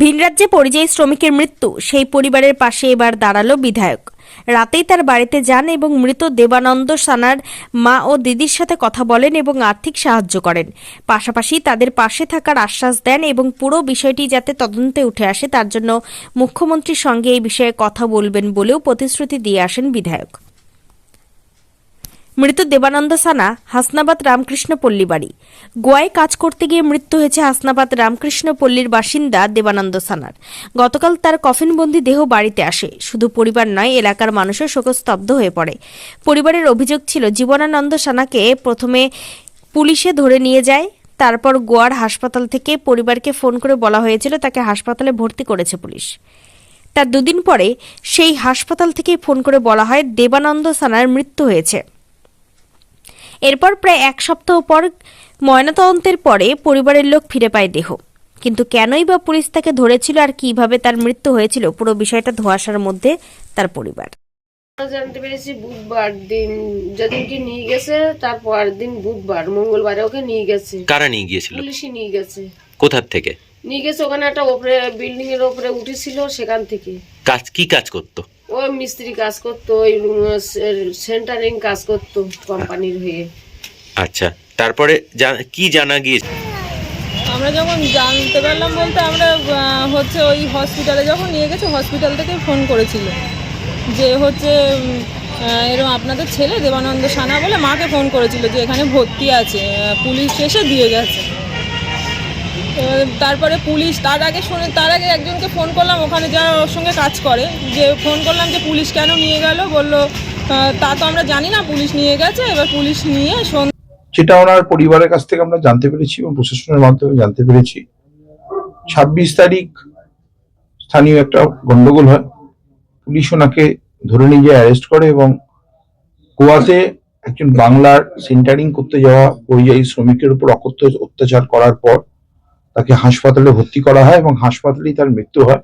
ভিনরাজ্যে পরিযায়ী শ্রমিকের মৃত্যু, সেই পরিবারের পাশে এবার দাঁড়াল বিধায়ক। রাতেই তার বাড়িতে যান এবং মৃত দেবানন্দ সানার মা ও দিদির সাথে কথা বলেন এবং আর্থিক সাহায্য করেন। পাশাপাশি তাদের পাশে থাকার আশ্বাস দেন এবং পুরো বিষয়টি যাতে তদন্তে উঠে আসে, তার জন্য মুখ্যমন্ত্রীর সঙ্গে এই বিষয়ে কথা বলবেন বলেও প্রতিশ্রুতি দিয়ে আসেন বিধায়ক। মৃত দেবানন্দ সানা হাসনাবাদ রামকৃষ্ণ পল্লী বাড়ি। গোয়ায় কাজ করতে গিয়ে মৃত্যু হয়েছে হাসনাবাদ রামকৃষ্ণ পল্লীর বাসিন্দা দেবানন্দ সানার গতকাল তার কফিনবন্দি দেহ বাড়িতে আসে। শুধু পরিবার নয়, এলাকার মানুষও শোকস্তব্ধ হয়ে পড়ে। পরিবারের অভিযোগ ছিল, জীবনানন্দ সানাকে প্রথমে পুলিশে ধরে নিয়ে যায়, তারপর গোয়ার হাসপাতাল থেকে পরিবারকে ফোন করে বলা হয়েছিল, তাকে হাসপাতালে ভর্তি করেছে পুলিশ। তার দুদিন পরে সেই হাসপাতাল থেকে ফোন করে বলা হয়, দেবানন্দ সানার মৃত্যু হয়েছে। এরপর প্রায় এক সপ্তাহ পর ময়নাতদন্তের পরে পরিবারের লোক ফিরে পায় দেহ। কিন্তু কেনই বা পুলিশ তাকে ধরেছিল আর কীভাবে তার মৃত্যু হয়েছিল পুরো বিষয়টা ধোঁয়াশার মধ্যে তার পরিবার। আমরা জানতে পেরেছি বুধবার দিন যেদিনকে নিয়ে গেছে তার পরের দিন বুধবার মঙ্গলবারে ওকে নিয়ে গেছে। কারা নিয়ে গিয়েছিল? পুলিশই নিয়ে গেছে। কোথার থেকে? নিয়ে গেছে ওখানে একটা ওপরে বিল্ডিং এর ওপরে উঠেছিল সেখান থেকে। কাজ কি কাজ করতো? ও মিস্ত্রি কাজ করতো ওই সেন্টারিং কাজ করতো কোম্পানির হয়ে। আচ্ছা তারপরে কি জানা গিয়েছে আমরা যখন জানতে পারলাম বলতে আমরা হচ্ছে ওই হসপিটালে যখন নিয়ে গেছে হসপিটাল থেকে ফোন করেছিল। যে হচ্ছে এরকম আপনাদের ছেলে দেবানন্দ সানা বলে মাকে ফোন করেছিল যে এখানে ভর্তি আছে পুলিশ এসে দিয়ে গেছে। তারপরে পুলিশ, তার আগে শুনে তার আগে একজনকে ফোন করলাম, ওখানে যারা ওর সঙ্গে কাজ করে। যে ফোন করলাম যে পুলিশ কেন নিয়ে গেল? বলল তা তো আমরা জানি না, পুলিশ নিয়ে গেছে, এবার পুলিশ নিয়ে যেটা ওনার পরিবারের কাছ থেকে আমরা জানতে পেরেছি এবং প্রশাসনের মাধ্যমে জানতে পেরেছি। ছাব্বিশ তারিখ স্থানীয় একটা গন্ডগোল হয়। পুলিশ ওনাকে ধরে নিয়ে গিয়ে অ্যারেস্ট করে এবং গোয়াতে একজন বাংলার সেন্টারিং করতে যাওয়া পরিযায়ী শ্রমিকের উপর অকথ্য অত্যাচার করার পর তাকে হাসপাতালে ভর্তি করা হয় এবং হাসপাতালেই তার মৃত্যু হয়।